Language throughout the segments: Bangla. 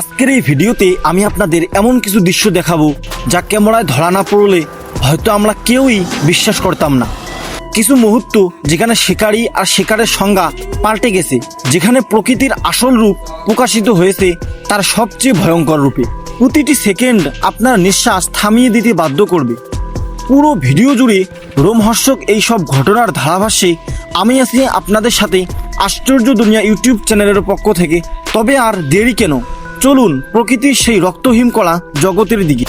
আজকের এই ভিডিওতে আমি আপনাদের এমন কিছু দৃশ্য দেখাবো যা ক্যামেরায় ধরা না পড়লে হয়তো আমরা কেউই বিশ্বাস করতাম না। কিছু মুহূর্ত যেখানে শিকারী আর শিকারের সংজ্ঞা পাল্টে গেছে, যেখানে প্রকৃতির আসল রূপ প্রকাশিত হয়েছে তার সবচেয়ে ভয়ঙ্কর রূপে। প্রতিটি সেকেন্ড আপনার নিঃশ্বাস থামিয়ে দিতে বাধ্য করবে। পুরো ভিডিও জুড়ে রোমহর্ষক এই সব ঘটনার ধারাভাষ্যে আমি আছি আপনাদের সাথে আশ্চর্য দুনিয়া ইউটিউব চ্যানেলের পক্ষ থেকে। তবে আর দেরি কেন? চলুন প্রকৃতির সেই রক্তহীন কলা জগতের দিকে।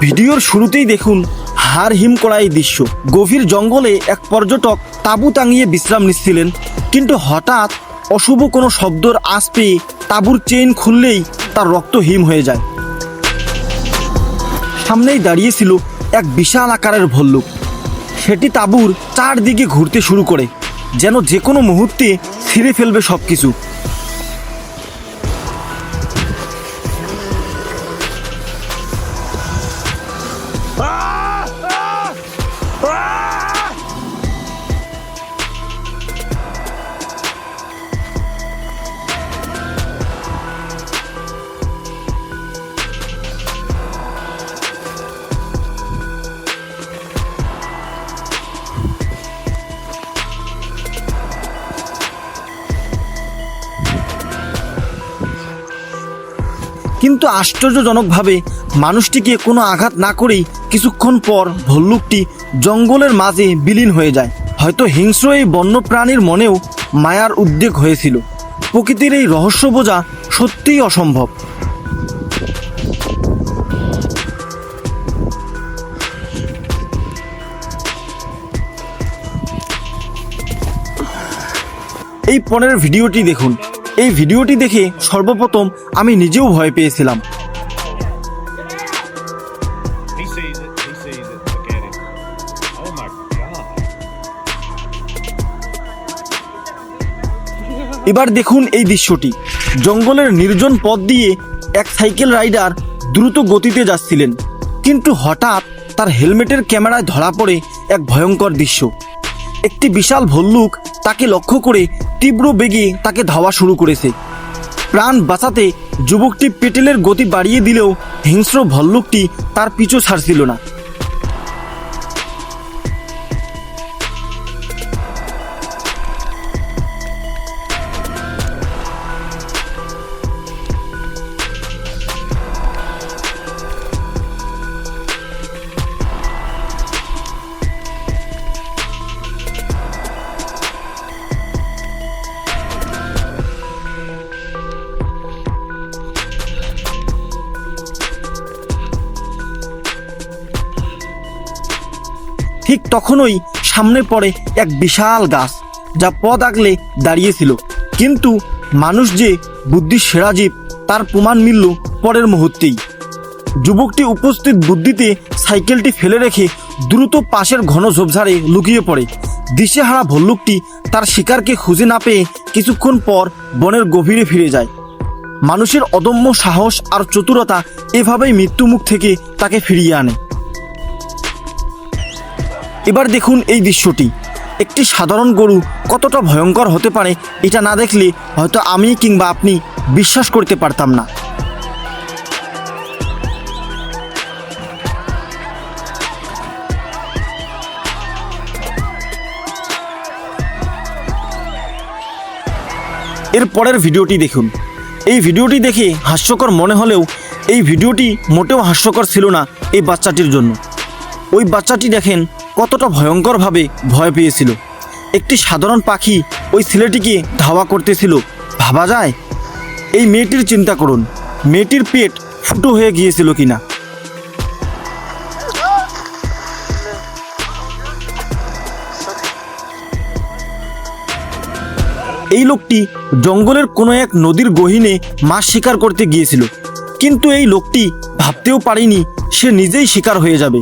ভিডিওর শুরুতেই দেখুন হাড় হিম করা এই দৃশ্য। গভীর জঙ্গলে এক পর্যটক তাঁবু টাঙিয়ে বিশ্রাম নিচ্ছিলেন। কিন্তু হঠাৎ অশুভ কোনো শব্দর আশ পেয়ে তাঁবুর চেইন খুললেই তার রক্ত হিম হয়ে যায়। সামনেই দাঁড়িয়েছিল এক বিশাল আকারের ভল্লুক। সেটি তাঁবুর চারদিকে ঘুরতে শুরু করে, যেন যে কোনো মুহূর্তে ছিঁড়ে ফেলবে সব কিছু কিন্তু আশ্চর্যজনকভাবে মানুষটিকে কোনো আঘাত না করেই কিছুক্ষণ পর ভল্লুকটি জঙ্গলের মাঝে বিলীন হয়ে যায়। হয়তো হিংস্র এই বন্যপ্রাণীর মনেও মায়ার উদ্বেগ হয়েছিল। প্রকৃতির এই রহস্য বোঝা সত্যিই অসম্ভব। এই পরের ভিডিওটি দেখুন। এই ভিডিওটি দেখে সর্বপ্রথম আমি নিজেও ভয় পেয়েছিলাম. Oh. এবার দেখুন এই দৃশ্যটি জঙ্গলের নির্জন পথ দিয়ে এক সাইকেল রাইডার দ্রুত গতিতে যাচ্ছিলেন কিন্তু হঠাৎ তার হেলমেটের ক্যামেরায় ধরা পড়ে এক ভয়ঙ্কর দৃশ্য একটি বিশাল ভল্লুক তাকে লক্ষ্য করে তীব্র বেগে তাকে ধাওয়া শুরু করেছে। প্রাণ বাঁচাতে যুবকটি পেটেলের গতি বাড়িয়ে দিলেও হিংস্র ভল্লুকটি তার পিছু ছাড়ছিল না। ঠিক তখনই সামনে পড়ে এক বিশাল গাছ, যা পথ আগলে দাঁড়িয়েছিল কিন্তু মানুষ যে বুদ্ধির সেরা জীব, তার প্রমাণ মিলল পরের মুহূর্তেই। যুবকটি উপস্থিত বুদ্ধিতে সাইকেলটি ফেলে রেখে দ্রুত পাশের ঘন ঝোপঝাড়ে লুকিয়ে পড়ে। দিশেহারা ভল্লুকটি তার শিকারকে খুঁজে না পেয়ে কিছুক্ষণ পর বনের গভীরে ফিরে যায়। মানুষের অদম্য সাহস আর চতুরতা এভাবেই মৃত্যুমুখ থেকে তাকে ফিরিয়ে আনে। এবার দেখুন এই দৃশ্যটি। একটি সাধারণ গরু কতটা ভয়ঙ্কর হতে পারে এটা না দেখলে হয়তো আমি কিংবা আপনি বিশ্বাস করতে পারতাম না। এর পরের ভিডিওটি দেখুন। এই ভিডিওটি দেখে হাস্যকর মনে হলেও এই ভিডিওটি মোটেও হাস্যকর ছিল না এই বাচ্চাটির জন্য। ওই বাচ্চাটি দেখেন কতটা ভয়ঙ্করভাবে ভয় পেয়েছিল। একটি সাধারণ পাখি ওই ছেলেটিকে ধাওয়া করতেছিল। ভাবা যায়, এই মেয়েটির চিন্তা করুন, মেয়েটির পেট ফুটো হয়ে গিয়েছিল কিনা। এই লোকটি জঙ্গলের কোনো এক নদীর গহীনে মাছ শিকার করতে গিয়েছিল। কিন্তু এই লোকটি ভাবতেও পারেনি সে নিজেই শিকার হয়ে যাবে।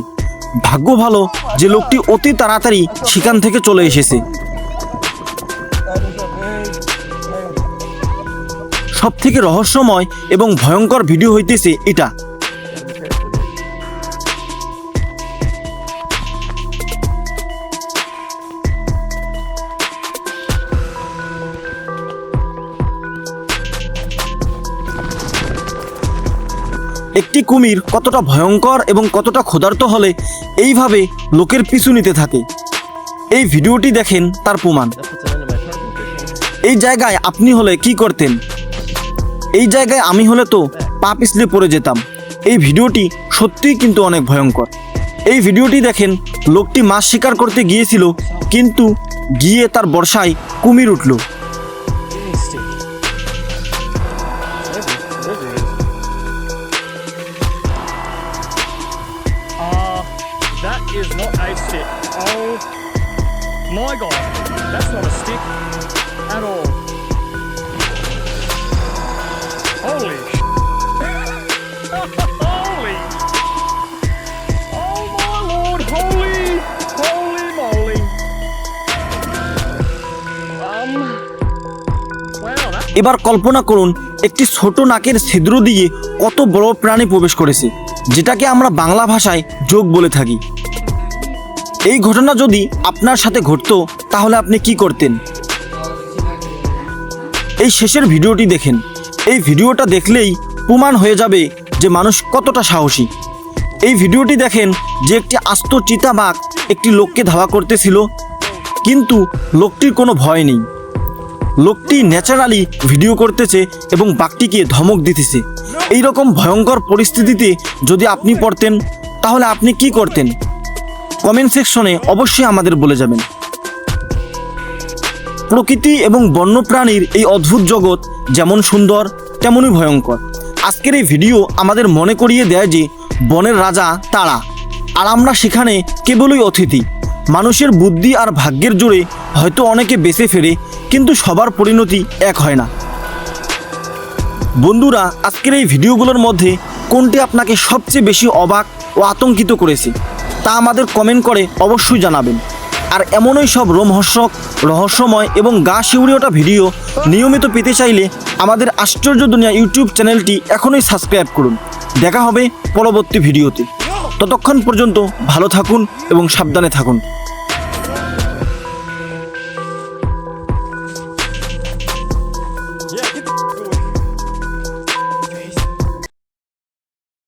ভাগ্য ভালো যে লোকটি অতি তাড়াতাড়ি সেখান থেকে চলে এসেছে। সব থেকে রহস্যময় এবং ভয়ঙ্কর ভিডিও হইতেছে এটা। একটি কুমির কতটা ভয়ঙ্কর এবং কতটা ক্ষুধার্ত হলে এইভাবে লোকের পিছু নিতে থাকে। এই ভিডিওটি দেখেন তার প্রমাণ। এই জায়গায় আপনি হলে কি করতেন? এই জায়গায় আমি হলে তো পা পিছলে পড়ে যেতাম। এই ভিডিওটি সত্যিই কিন্তু অনেক ভয়ঙ্কর। এই ভিডিওটি দেখেন, লোকটি মাছ শিকার করতে গিয়েছিল, কিন্তু গিয়ে তার বর্ষায় কুমির উঠল। My god, that's not a stick at all. Holy Holy Oh my lord, holy holy moly. Um এবার কল্পনা করুন একটি ছোট নাকের ছিদ্র দিয়ে কত বড় প্রাণী প্রবেশ করেছে যেটাকে আমরা বাংলা ভাষায় যোগ বলে থাকি এই ঘটনা যদি আপনার সাথে ঘটতো, তাহলে আপনি কি করতেন? এই শেষের ভিডিওটি দেখেন। এই ভিডিওটা দেখলেই প্রমাণ হয়ে যাবে যে মানুষ কতটা সাহসী। এই ভিডিওটি দেখেন যে একটি আস্ত চিতাবাঘ একটি লোককে ধাওয়া করতেছিল, কিন্তু লোকটির কোনো ভয় নেই। লোকটি ন্যাচারালি ভিডিও করতেছে এবং বাঘটিকে ধমক দিতেছে। এই রকম ভয়ঙ্কর পরিস্থিতিতে যদি আপনি পড়তেন, তাহলে আপনি কি করতেন? কমেন্ট সেকশনে অবশ্যই আমাদের বলে যাবেন। প্রকৃতি এবং বন্যপ্রাণীর এই অদ্ভুত জগৎ যেমন সুন্দর, তেমনই ভয়ঙ্কর। আজকের এই ভিডিও আমাদের মনে করিয়ে দেয় যে, বনের রাজা তারা। আর আমরা সেখানে কেবলই অতিথি। মানুষের বুদ্ধি আর ভাগ্যের জোরে হয়তো অনেকে বেঁচে ফেরে, কিন্তু সবার পরিণতি এক হয় না। বন্ধুরা, আজকের এই ভিডিওগুলোর মধ্যে কোনটি আপনাকে সবচেয়ে বেশি অবাক ও আতঙ্কিত করেছে? তা আমাদের কমেন্ট করে অবশ্যই জানাবেন। আর এমনই সব রোমহর্ষক, রহস্যময় এবং গা শিউরিওটা ভিডিও নিয়মিত পেতে চাইলে আমাদের আশ্চর্য দুনিয়া ইউটিউব চ্যানেলটি এখনই সাবস্ক্রাইব করুন। দেখা হবে পরবর্তী ভিডিওতে। ততক্ষণ পর্যন্ত ভালো থাকুন এবং সাবধানে থাকুন।